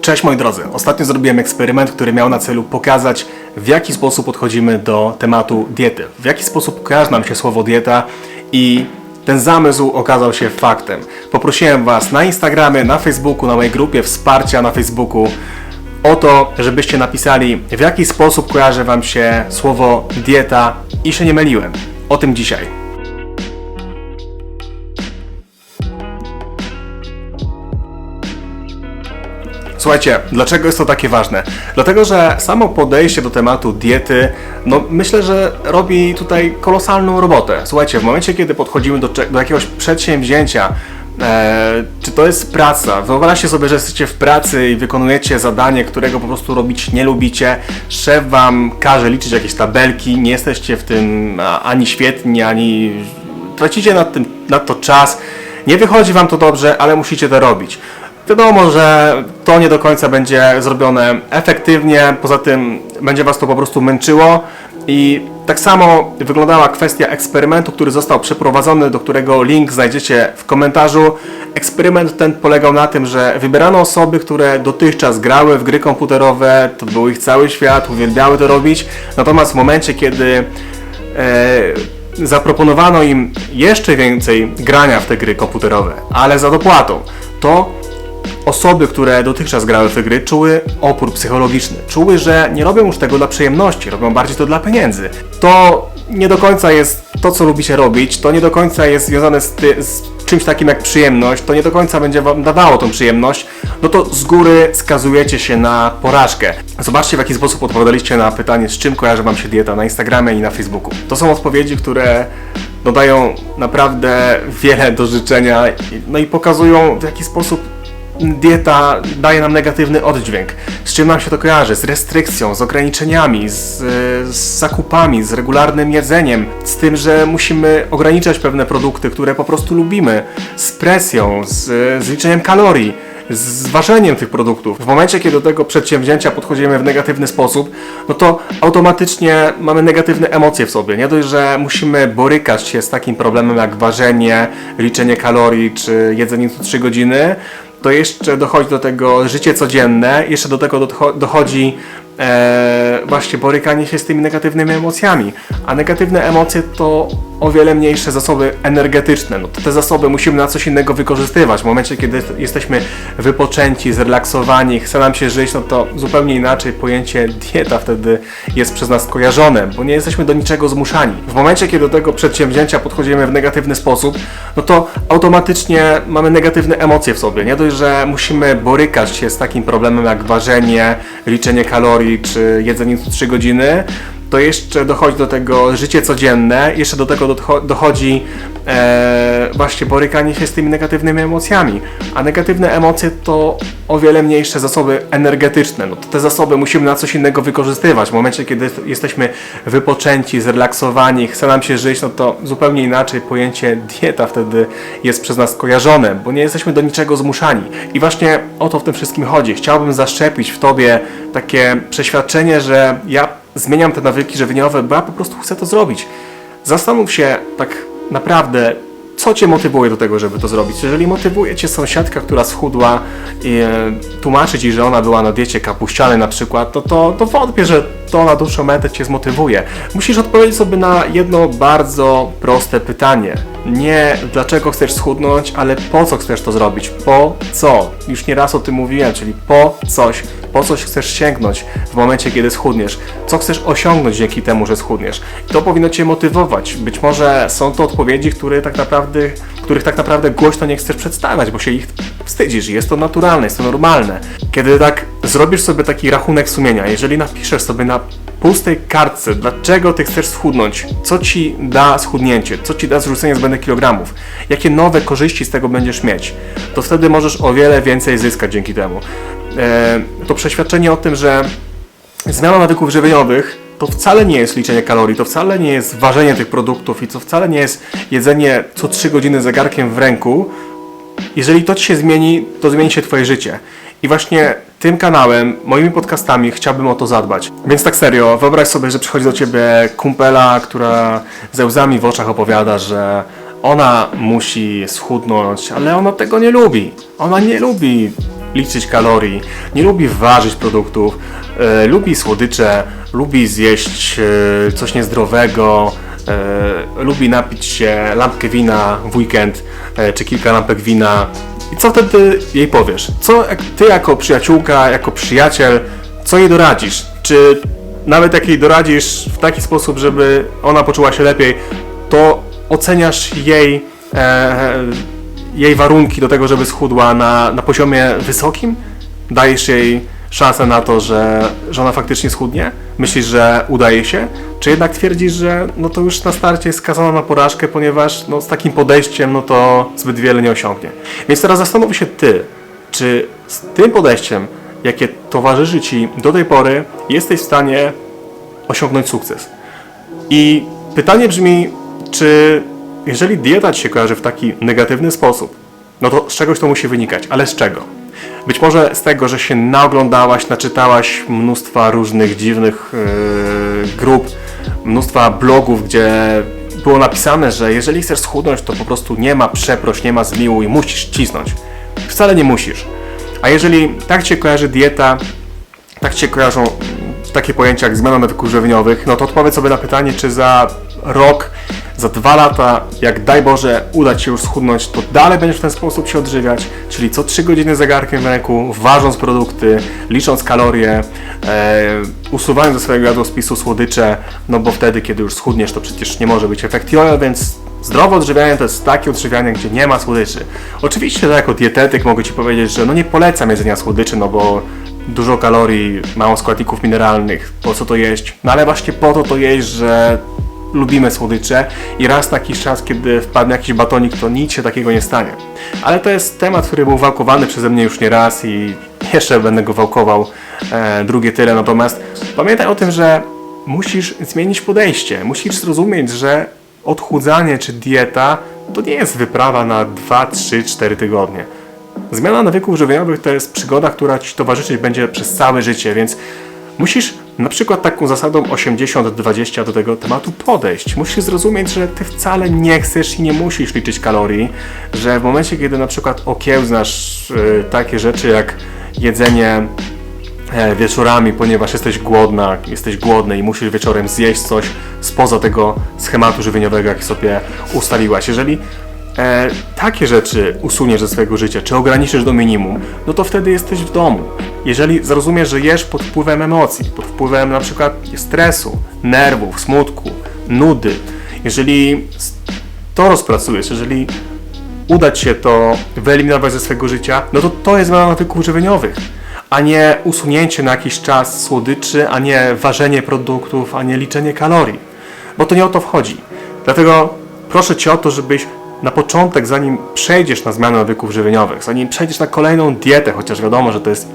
Cześć moi drodzy. Ostatnio zrobiłem eksperyment, który miał na celu pokazać, w jaki sposób podchodzimy do tematu diety. W jaki sposób kojarzy nam się słowo dieta i ten zamysł okazał się faktem. Poprosiłem Was na Instagramie, na Facebooku, na mojej grupie wsparcia na Facebooku o to, żebyście napisali, w jaki sposób kojarzy Wam się słowo dieta i się nie myliłem. O tym dzisiaj. Słuchajcie, dlaczego jest to takie ważne? Dlatego, że samo podejście do tematu diety, no myślę, że robi tutaj kolosalną robotę. Słuchajcie, w momencie, kiedy podchodzimy do, do jakiegoś przedsięwzięcia, e, czy to jest praca, wyobraźcie sobie, że jesteście w pracy i wykonujecie zadanie, którego po prostu robić nie lubicie, szef wam każe liczyć jakieś tabelki, nie jesteście w tym ani świetni, ani tracicie nad, tym, na to czas, nie wychodzi wam to dobrze, ale musicie to robić. Wiadomo, że to nie do końca będzie zrobione efektywnie, poza tym będzie Was to po prostu męczyło. I tak samo wyglądała kwestia eksperymentu, który został przeprowadzony, do którego link znajdziecie w komentarzu. Eksperyment ten polegał na tym, że wybierano osoby, które dotychczas grały w gry komputerowe, to był ich cały świat, uwielbiały to robić, natomiast w momencie, kiedy e, zaproponowano im jeszcze więcej grania w te gry komputerowe, ale za dopłatą, to osoby, które dotychczas grały w te gry, czuły opór psychologiczny. Czuły, że nie robią już tego dla przyjemności, robią bardziej to dla pieniędzy. To nie do końca jest to, co lubicie robić, to nie do końca jest związane z, ty, z czymś takim jak przyjemność, to nie do końca będzie wam dawało tą przyjemność, no to z góry skazujecie się na porażkę. Zobaczcie, w jaki sposób odpowiadaliście na pytanie, z czym kojarzy wam się dieta na Instagramie i na Facebooku. To są odpowiedzi, które dodają naprawdę wiele do życzenia, no i pokazują, w jaki sposób dieta daje nam negatywny oddźwięk. Z czym nam się to kojarzy? Z restrykcją, z ograniczeniami, z, z zakupami, z regularnym jedzeniem, z tym, że musimy ograniczać pewne produkty, które po prostu lubimy, z presją, z, z liczeniem kalorii. Z ważeniem tych produktów. W momencie, kiedy do tego przedsięwzięcia podchodzimy w negatywny sposób, no to automatycznie mamy negatywne emocje w sobie. Nie dość, że musimy borykać się z takim problemem jak ważenie, liczenie kalorii czy jedzenie co 3 godziny, to jeszcze dochodzi do tego życie codzienne, jeszcze do tego docho- dochodzi e, właśnie borykanie się z tymi negatywnymi emocjami. A negatywne emocje to o wiele mniejsze zasoby energetyczne. No te zasoby musimy na coś innego wykorzystywać. W momencie, kiedy jest- jesteśmy wypoczęci, zrelaksowani, chce nam się żyć, no to zupełnie inaczej pojęcie dieta wtedy jest przez nas kojarzone, bo nie jesteśmy do niczego zmuszani. W momencie, kiedy do tego przedsięwzięcia podchodzimy w negatywny sposób, no to automatycznie mamy negatywne emocje w sobie. Nie dość, że musimy borykać się z takim problemem jak ważenie, liczenie kalorii czy jedzenie co 3 godziny, to jeszcze dochodzi do tego życie codzienne, jeszcze do tego docho- dochodzi e, właśnie borykanie się z tymi negatywnymi emocjami. A negatywne emocje to o wiele mniejsze zasoby energetyczne. No to te zasoby musimy na coś innego wykorzystywać. W momencie, kiedy jest- jesteśmy wypoczęci, zrelaksowani, chce nam się żyć, no to zupełnie inaczej pojęcie dieta wtedy jest przez nas kojarzone, bo nie jesteśmy do niczego zmuszani. I właśnie o to w tym wszystkim chodzi. Chciałbym zaszczepić w tobie takie przeświadczenie, że ja zmieniam te nawyki żywieniowe, bo ja po prostu chcę to zrobić. Zastanów się tak naprawdę, co Cię motywuje do tego, żeby to zrobić. Jeżeli motywuje Cię sąsiadka, która schudła i e, tłumaczy Ci, że ona była na diecie kapuścianej na przykład, no to, to wątpię, że to na dłuższą metę Cię zmotywuje. Musisz odpowiedzieć sobie na jedno bardzo proste pytanie. Nie dlaczego chcesz schudnąć, ale po co chcesz to zrobić? Po co? Już nieraz o tym mówiłem, czyli po coś. Po coś chcesz sięgnąć w momencie, kiedy schudniesz? Co chcesz osiągnąć dzięki temu, że schudniesz? To powinno Cię motywować. Być może są to odpowiedzi, które tak naprawdę, których tak naprawdę głośno nie chcesz przedstawiać, bo się ich wstydzisz. Jest to naturalne, jest to normalne. Kiedy tak zrobisz sobie taki rachunek sumienia, jeżeli napiszesz sobie na pustej kartce, dlaczego ty chcesz schudnąć, co ci da schudnięcie, co ci da zrzucenie zbędnych kilogramów, jakie nowe korzyści z tego będziesz mieć, to wtedy możesz o wiele więcej zyskać dzięki temu. E, to przeświadczenie o tym, że zmiana nawyków żywieniowych to wcale nie jest liczenie kalorii, to wcale nie jest ważenie tych produktów i to wcale nie jest jedzenie co 3 godziny zegarkiem w ręku. Jeżeli to ci się zmieni, to zmieni się twoje życie. I właśnie tym kanałem, moimi podcastami chciałbym o to zadbać. Więc tak serio, wyobraź sobie, że przychodzi do ciebie kumpela, która ze łzami w oczach opowiada, że ona musi schudnąć, ale ona tego nie lubi. Ona nie lubi liczyć kalorii, nie lubi ważyć produktów, e, lubi słodycze, lubi zjeść e, coś niezdrowego, e, lubi napić się lampkę wina w weekend, e, czy kilka lampek wina. I co wtedy jej powiesz? Co ty jako przyjaciółka, jako przyjaciel, co jej doradzisz? Czy nawet jak jej doradzisz w taki sposób, żeby ona poczuła się lepiej, to oceniasz jej, e, jej warunki do tego, żeby schudła na, na poziomie wysokim? Dajesz jej szansę na to, że, że ona faktycznie schudnie? Myślisz, że udaje się? Czy jednak twierdzisz, że no to już na starcie jest skazana na porażkę, ponieważ no, z takim podejściem no to zbyt wiele nie osiągnie? Więc teraz zastanów się ty, czy z tym podejściem, jakie towarzyszy ci do tej pory, jesteś w stanie osiągnąć sukces? I pytanie brzmi, czy jeżeli dieta ci się kojarzy w taki negatywny sposób, no to z czegoś to musi wynikać, ale z czego? Być może z tego, że się naoglądałaś, naczytałaś mnóstwa różnych dziwnych yy, grup, mnóstwa blogów, gdzie było napisane, że jeżeli chcesz schudnąć, to po prostu nie ma przeproś, nie ma zmiłuj, musisz cisnąć. Wcale nie musisz. A jeżeli tak cię kojarzy dieta, tak cię kojarzą takie pojęcia jak zmiana nawyków żywieniowych, no to odpowiedz sobie na pytanie, czy za rok, za dwa lata, jak daj Boże uda Ci się już schudnąć, to dalej będziesz w ten sposób się odżywiać, czyli co 3 godziny zegarkiem w ręku, ważąc produkty, licząc kalorie, e, usuwając ze swojego jadłospisu słodycze, no bo wtedy, kiedy już schudniesz, to przecież nie może być efektiowe, więc Zdrowe odżywianie to jest takie odżywianie, gdzie nie ma słodyczy. Oczywiście, jako dietetyk mogę Ci powiedzieć, że no nie polecam jedzenia słodyczy, no bo dużo kalorii, mało składników mineralnych, po co to jeść? No ale właśnie po to to jeść, że lubimy słodycze i raz jakiś czas, kiedy wpadnie jakiś batonik, to nic się takiego nie stanie. Ale to jest temat, który był wałkowany przeze mnie już nie raz i jeszcze będę go wałkował e, drugie tyle. Natomiast pamiętaj o tym, że musisz zmienić podejście, musisz zrozumieć, że odchudzanie czy dieta to nie jest wyprawa na 2, 3, 4 tygodnie. Zmiana nawyków żywieniowych to jest przygoda, która Ci towarzyszyć będzie przez całe życie, więc musisz na przykład taką zasadą 80-20 do tego tematu podejść. Musisz zrozumieć, że Ty wcale nie chcesz i nie musisz liczyć kalorii, że w momencie, kiedy na przykład okiełznasz y, takie rzeczy jak jedzenie e, wieczorami, ponieważ jesteś głodna, jesteś głodny i musisz wieczorem zjeść coś spoza tego schematu żywieniowego, jaki sobie ustaliłaś. Jeżeli e, takie rzeczy usuniesz ze swojego życia, czy ograniczysz do minimum, no to wtedy jesteś w domu. Jeżeli zrozumiesz, że jesz pod wpływem emocji, pod wpływem na przykład stresu, nerwów, smutku, nudy, jeżeli to rozpracujesz, jeżeli uda Ci się to wyeliminować ze swojego życia, no to to jest zmiana nawyków żywieniowych, a nie usunięcie na jakiś czas słodyczy, a nie ważenie produktów, a nie liczenie kalorii. Bo to nie o to wchodzi. Dlatego proszę Cię o to, żebyś na początek, zanim przejdziesz na zmianę nawyków żywieniowych, zanim przejdziesz na kolejną dietę, chociaż wiadomo, że to jest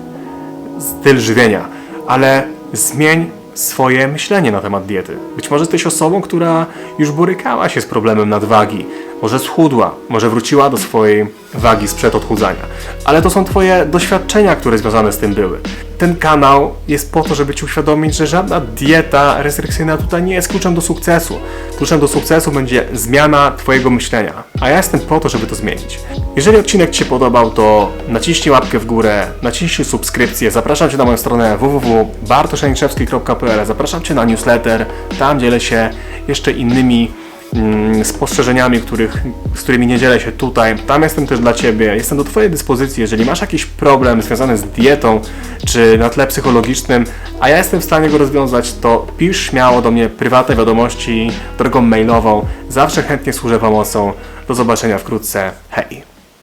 styl żywienia, ale zmień swoje myślenie na temat diety. Być może jesteś osobą, która już borykała się z problemem nadwagi, może schudła, może wróciła do swojej wagi sprzed odchudzania, ale to są Twoje doświadczenia, które związane z tym były. Ten kanał jest po to, żeby Ci uświadomić, że żadna dieta restrykcyjna tutaj nie jest kluczem do sukcesu. Kluczem do sukcesu będzie zmiana Twojego myślenia, a ja jestem po to, żeby to zmienić. Jeżeli odcinek Ci się podobał, to naciśnij łapkę w górę, naciśnij subskrypcję, zapraszam Cię na moją stronę www.bartoszeniczewski.pl Zapraszam Cię na newsletter, tam dzielę się jeszcze innymi mm, spostrzeżeniami, których, z którymi nie dzielę się tutaj. Tam jestem też dla Ciebie, jestem do Twojej dyspozycji, jeżeli masz jakiś problem związany z dietą, czy na tle psychologicznym, a ja jestem w stanie go rozwiązać, to pisz śmiało do mnie prywatne wiadomości drogą mailową. Zawsze chętnie służę pomocą. Do zobaczenia wkrótce. Hej!